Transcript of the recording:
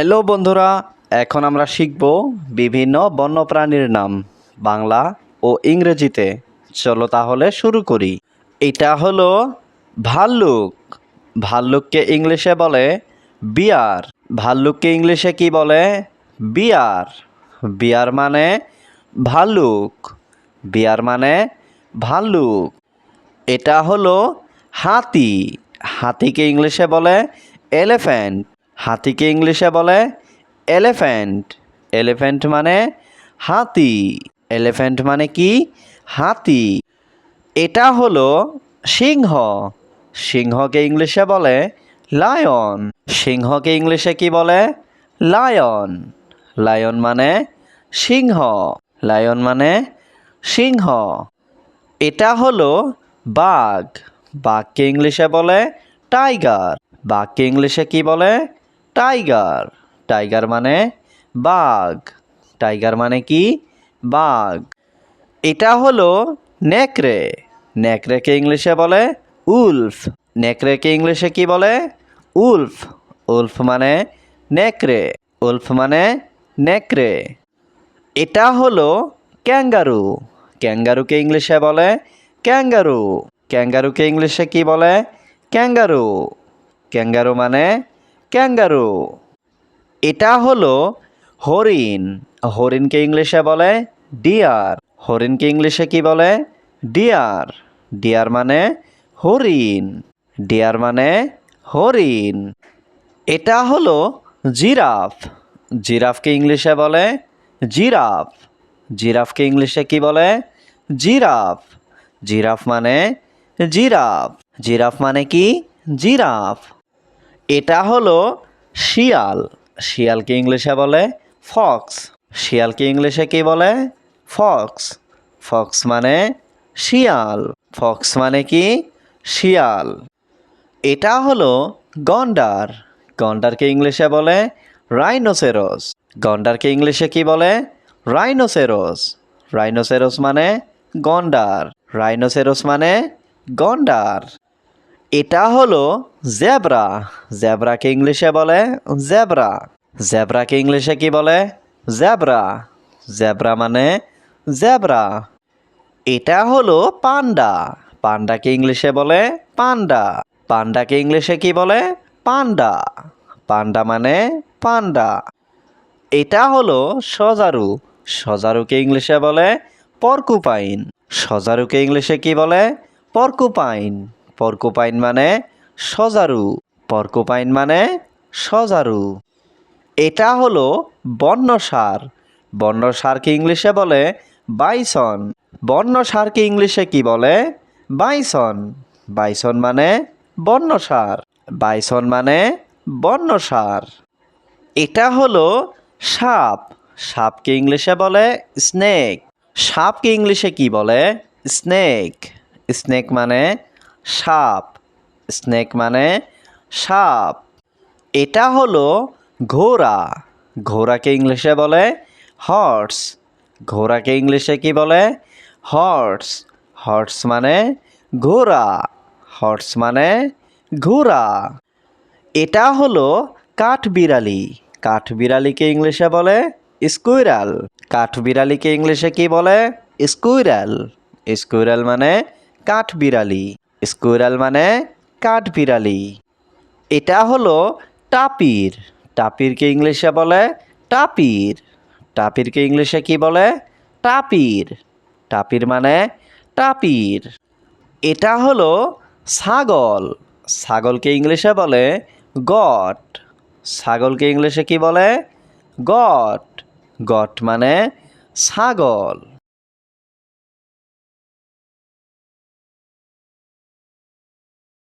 Hello বন্ধুরা, এখন আমরা শিখব বিভিন্ন বন্যপ্রাণীর নাম বাংলা ও ইংরেজিতে। চলো তাহলে শুরু করি। এটা হলো ভাল্লুক। ভাল্লুককে ইংলিশে বলে বিয়ার। ভাল্লুককে ইংলিশে কি বলে? বিয়ার। বিয়ার মানে ভাল্লুক। বিয়ার মানে ভাল্লুক। এটা হলো হাতি। হাতিকে ইংলিশে বলে এলিফ্যান্ট। হাতিকে ইংলিশে বলে এলিফ্যান্ট। এলিফ্যান্ট মানে হাতি। এলিফ্যান্ট মানে কি? হাতি। এটা হলো সিংহ। সিংহকে ইংলিশে বলে লায়ন। সিংহকে ইংলিশে কি বলে? লায়ন। লায়ন মানে সিংহ। লায়ন মানে সিংহ। এটা হলো বাঘ। বাঘকে ইংলিশে বলে টাইগার। বাঘকে ইংলিশে কি বলে? টাইগার। টাইগার মানে বাঘ। টাইগার মানে কি? বাঘ। এটা হলো নেকড়ে। নেকড়েকে ইংলিশে বলে উলফ। নেকড়েকে ইংলিশে কি বলে? উলফ। উলফ মানে নেকড়ে। উলফ মানে নেকড়ে। এটা হলো ক্যাঙ্গারু। ক্যাঙ্গারুকে ইংলিশে বলে ক্যাঙ্গারু। ক্যাঙ্গারুকে ইংলিশে কি বলে? ক্যাঙ্গারু। ক্যাঙ্গারু মানে ক্যাঙ্গারু। এটা হলো হরিণ। হরিণকে ইংলিশে বলে ডিয়ার। হরিণকে ইংলিশে কি বলে? ডিয়ার। ডিয়ার মানে হরিণ। ডিয়ার মানে হরিণ। এটা হলো জিরাফ। জিরাফকে ইংলিশে বলে জিরাফ। জিরাফকে ইংলিশে কি বলে? জিরাফ। জিরাফ মানে জিরাফ। জিরাফ মানে কি? জিরাফ। এটা হলো শিয়াল। শিয়ালকে ইংলিশে বলে ফক্স। শিয়ালকে ইংলিশে কি বলে? ফক্স। ফক্স মানে শিয়াল। ফক্স মানে কি? শিয়াল। এটা হলো গন্ডার। গন্ডারকে ইংলিশে বলে রাইনোসেরস। গন্ডারকে ইংলিশে কি বলে? রাইনোসেরস। রাইনোসেরস মানে গন্ডার। রাইনোসেরস মানে গন্ডার। এটা হলো জেব্রা। জেব্রাকে ইংলিশে বলে জেব্রা। জেব্রাকে ইংলিশে কি বলে? জেব্রা। জেব্রা মানে জেব্রা। এটা হলো পান্ডা। পান্ডাকে ইংলিশে বলে পান্ডা। পান্ডাকে ইংলিশে কি বলে? পান্ডা। পান্ডা মানে পান্ডা। এটা হলো সজারু। সজারুকে ইংলিশে বলে পর্কুপাইন। সজারুকে ইংলিশে কি বলে? পর্কুপাইন। পর্কুপাইন মানে সজারু। পর্কুপাইন মানে সজারু। এটা হলো বর্ণসার বর্ণসারকে ইংলিশে বলে বাইসন। বর্ণসারকে ইংলিশে কি বলে? বাইসন। বাইসন মানে বর্ণসার বাইসন মানে বর্ণসার এটা হলো সাপ। সাপকে ইংলিশে বলে স্নেক। সাপকে ইংলিশে কি বলে? স্নেক। স্নেক মানে সাপ। স্নেক মানে সাপ। এটা হলো ঘোড়া। ঘোড়াকে ইংলিশে বলে হর্স। ঘোড়াকে ইংলিশে কি বলে? হর্স। হর্স মানে ঘোড়া। হর্স মানে ঘোড়া। এটা হলো কাঠবিড়ালি। কাঠবিড়ালিকে ইংলিশে বলে স্কুইরাল। কাঠবিড়ালিকে ইংলিশে কি বলে? স্কুইরাল। স্কুইরাল মানে কাঠবিড়ালি। স্কুইরাল মানে কাঠবিড়ালি। এটা হলো টাপির। টাপিরকে ইংলিশে বলে টাপির। টাপিরকে ইংলিশে কি বলে? টাপির। টাপির মানে টাপির। এটা হলো ছাগল। ছাগলকে ইংলিশে বলে গট। ছাগলকে ইংলিশে কি বলে? গট। গট মানে ছাগল।